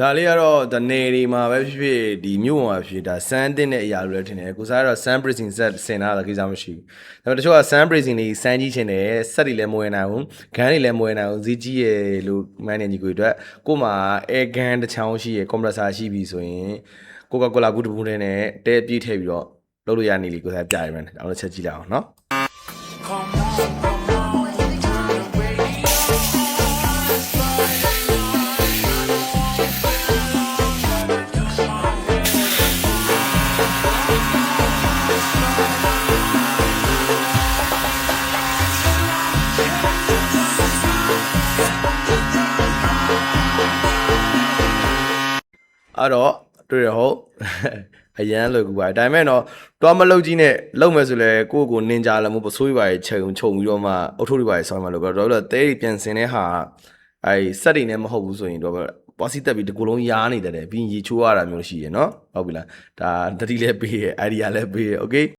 ဒါလေးကတော့ဒါနယ်တွေမှာပဲဖြစ်ဖြစ်ဒီမြို့ပေါ်မှာဖြစ်ဖြစ်ဒါ sun တင်တဲ့အရာလိုလည်းထင်တယ်ကိုစားကတော့ sun bracing set ဆင်ထားတာကိစ္စမရှိဘူးဒါပေမဲ့တချို့က sun bracing တွေစမ်းကြီးချင်တယ်ဆက်တွေလည်းမဝင်နိုင်ဘူးဂန်းတွေလည်းမဝင်နိုင်ဘူးဈေးကြီးရယ်လို့မှန်းနေကြီးကိုအတွက်ကို့မှာ air gun တစ်ချောင်းရှိရယ် compressor ရှိပြီဆိုရင်ကိုကာကိုလာဘူးတပူးနဲ့တဲပြည့်ထည့်ပြီးတော့လုပ်လို့ရနေလေကိုစားပြရမယ်အောင်လို့ချက်ကြည့်လိုက်အောင်နော် အဲ့တော့တွေ့ရဟုတ်အရန်လွယ်ကူပါတယ်ဒါပေမဲ့တော့တွားမလုတ်ကြီးနဲ့လုံမယ်ဆိုလဲကိုယ့်ကိုနင်ဂျာလည်းမဟုတ်ပစိုးရပါရဲ့ခြုံခြုံပြီးတော့မှအုတ်ထုတ်တွေပါရဲ့ဆောင်းမှလို့ပြောတော့တော့တဲတွေပြန်စင်တဲ့ဟာအဲစက်တွေနဲ့မဟုတ်ဘူးဆိုရင်တော့ပွားစီတက်ပြီးဒီကိုယ်လုံးရားနေတယ်ပြီးရင်ရေချိုးရတာမျိုးရှိရယ်နော်ဟုတ်ပြီလားဒါတတိလည်းပေးရယ် idea လည်းပေးရယ် okay